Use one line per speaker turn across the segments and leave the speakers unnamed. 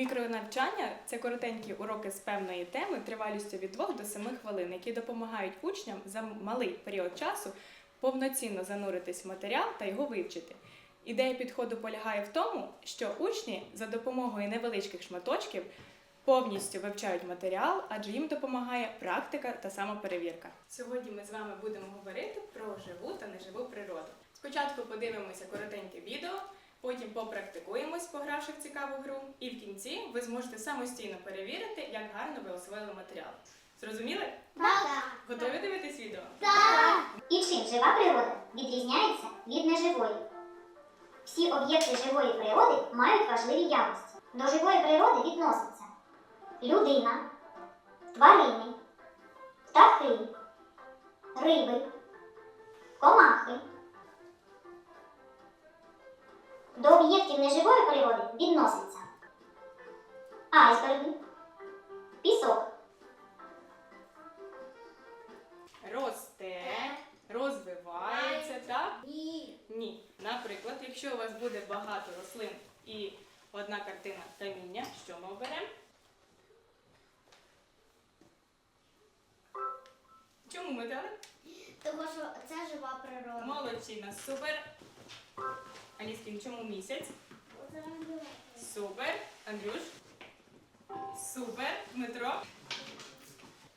Мікронавчання це коротенькі уроки з певної теми тривалістю від 2 до 7 хвилин, які допомагають учням за малий період часу повноцінно зануритись в матеріал та його вивчити. Ідея підходу полягає в тому, що учні за допомогою невеличких шматочків повністю вивчають матеріал, адже їм допомагає практика та самоперевірка. Сьогодні ми з вами будемо говорити про живу та неживу природу. Спочатку подивимося коротеньке відео, потім попрактикуємось, погравши в цікаву гру, і в кінці ви зможете самостійно перевірити, як гарно ви освоїли матеріал. Зрозуміли?
Так.
Готові дивитись відео? Так!
І чим жива природа відрізняється від неживої? Всі об'єкти живої природи мають важливі якості. До живої природи відносяться людина, тварини, птахи, риби, неживої природи відносяться айсберги, пісок,
Росте, розвивається, так?
Ні.
Ні. Наприклад, якщо у вас буде багато рослин і одна картина каміння, що ми оберемо? Чому ми дали?
Тому що це жива природа.
Молодчина, супер. Аліскін, чому місяць? Супер. Андрюш? Супер. Дмитро?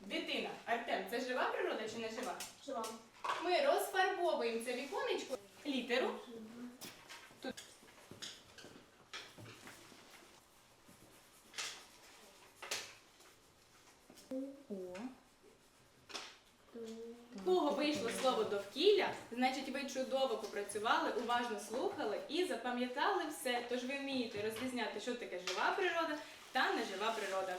Дитина. Артем, це жива природа чи не жива?
Жива.
Ми розфарбовуємо це віконечко літеру. Кого вийшло слово довкілля, значить ви чудово попрацювали, уважно слухали і запам'ятали все. Тож ви вмієте розрізняти, що таке жива природа та нежива природа.